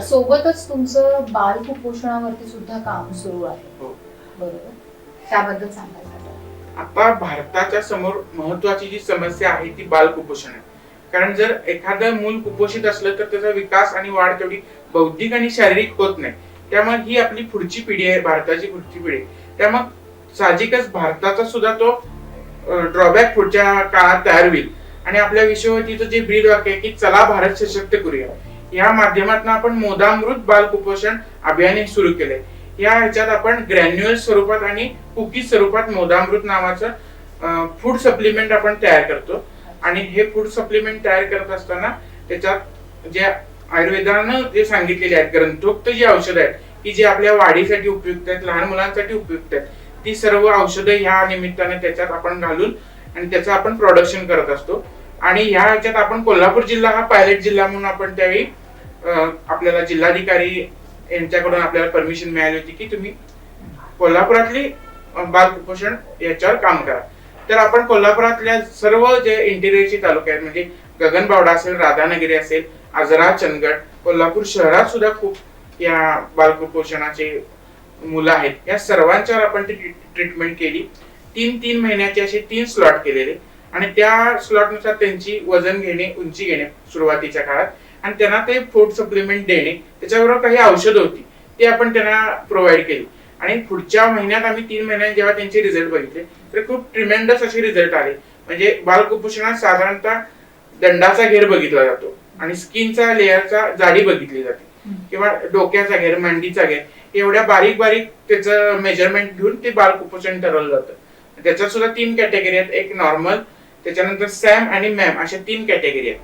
सोबतच तुमचं बाल कुपोषणावरती सुद्धा काम सुरू आहे. हो. बरोबर. त्याबद्दल सांगायचं आता भारताच्या समोर महत्वाची जी समस्या आहे ती बाल कुपोषण आहे. कारण जर एखादं मूल कुपोषित असलं तर त्याचा विकास आणि वाढ तेवढी बौद्धिक आणि शारीरिक होत नाही. त्यामुळे ही आपली पुढची पिढी आहे भारताची पुढची पिढी. त्यामुळे साहजिकच भारताचा सुद्धा तो ड्रॉबॅक पुढच्या काळात तयार होईल. आणि आपल्या विश्ववतीचं जे ब्रीद वाक्य आहे की चला भारत सशक्त करूया. या माध्यमातून आपण मोदामृत बाल कुपोषण अभियान सुरू केले या ह्याच्यात आपण ग्रॅन्युअल स्वरूपात आणि कुकीज स्वरूपात मोदामृत नावाचं फूड सप्लिमेंट आपण तयार करतो. आणि हे फूड सप्लिमेंट तयार करत असताना त्याच्यात जे आयुर्वेदानं जे सांगितलेले आहेत ग्रंथोक्त जी औषधं आहेत की जी आपल्या वाढीसाठी उपयुक्त आहेत लहान मुलांसाठी उपयुक्त आहेत ती सर्व औषधं ह्या निमित्ताने त्याच्यात आपण घालून आणि त्याचं आपण प्रोडक्शन करत असतो. आणि ह्या ह्याच्यात आपण कोल्हापूर जिल्हा हा पायलट जिल्हा म्हणून आपण त्यावेळी आपल्याला जिल्हाधिकारी यांच्याकडून आपल्याला परमिशन मिळाली होती की तुम्ही कोल्हापुरातली बाल कुपोषण याच्यावर काम करा. तर आपण कोल्हापुरातल्या सर्व जे इंटिरियरचे तालुके आहेत म्हणजे गगनबावडा असेल राधानगरी असेल आजरा चंदगड कोल्हापूर शहरात सुद्धा खूप या बाल कुपोषणाचे मुलं आहेत. या सर्वांच्यावर आपण ती ट्रीटमेंट केली. तीन तीन महिन्याचे असे तीन स्लॉट केलेले. आणि त्या स्लॉटनुसार त्यांची वजन घेणे उंची घेणे सुरुवातीच्या काळात. आणि त्यांना ते फूड सप्लिमेंट देणे त्याच्याबरोबर काही औषधं होती ते आपण त्यांना प्रोव्हाइड केली. आणि पुढच्या महिन्यात आम्ही तीन महिन्यात जेव्हा त्यांचे रिझल्ट बघितले तर खूप ट्रिमेंडस असे रिझल्ट आले. म्हणजे बालकुपोषणात साधारणतः दंडाचा घेर बघितला जातो आणि स्किनचा लेअरचा जाडी बघितली जाते. किंवा डोक्याचा घेर मांडीचा घेर एवढ्या बारीक बारीक त्याचं मेजरमेंट घेऊन ते बाल कुपोषण ठरवलं जातं. त्याच्यात सुद्धा तीन कॅटेगरी आहेत. एक नॉर्मल त्याच्यानंतर सॅम आणि मॅम अशा तीन कॅटेगरी आहेत.